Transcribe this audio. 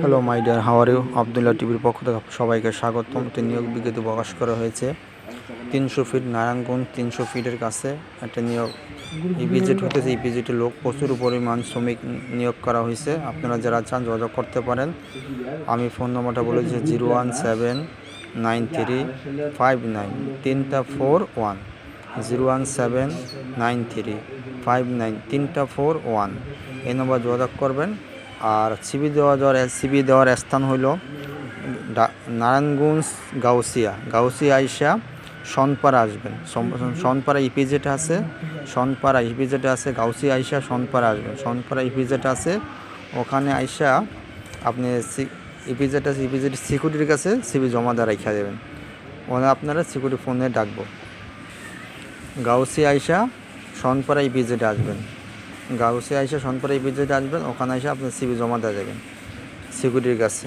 Hello my dear how are you Abdullah টিভির পক্ষ থেকে সবাইকে স্বাগতম। নিয়োগ বিজ্ঞপ্তি প্রকাশ করা হয়েছে। তিনশো ফিট নারায়ণগঞ্জ, তিনশো ফিটের কাছে একটা নিয়োগ ইপিজেট হতেছে ইপিজেটে লোক প্রচুর পরিমাণ শ্রমিক নিয়োগ করা হয়েছে। আপনারা যারা চান যোগাযোগ করতে পারেন। আমি ফোন নম্বরটা বলেছি zero one seven nine three five nine. তিনটা four one. Zero one seven nine three five nine. তিনটা ফোর ওয়ান। এই নম্বর যোগাযোগ করবেন। আর সিবি দেওয়া যাওয়ার সিবি দেওয়ার স্থান হইল নারায়ণগঞ্জ, গাউসিয়া। গাউসিয়া আইসা সনপাড়া আসবেন। সনপাড়া ইপিজেট আছে, সনপাড়া ইপিজেট আছে, গাউসিয়া আইসা সনপাড়া আসবেন। সনপাড়া ইপিজেট আছে, ওখানে আইসা আপনি ইপিজেট আছে ইপিজেট সিকিউরিটির কাছে সিবি জমা দেওয়া রেখা দেবেন। ওখানে আপনারা সিকিউরিটি ফোনে ডাকবো। গাউসি আইসা সনপাড়া ইপিজেটে আসবেন। গাউসি আইসা সনপাড়া বিদ্যুতে আসবেন ওখানে এসে আপনি সিবি জমা দেওয়া যাবেন সিকিউরিটির কাছে।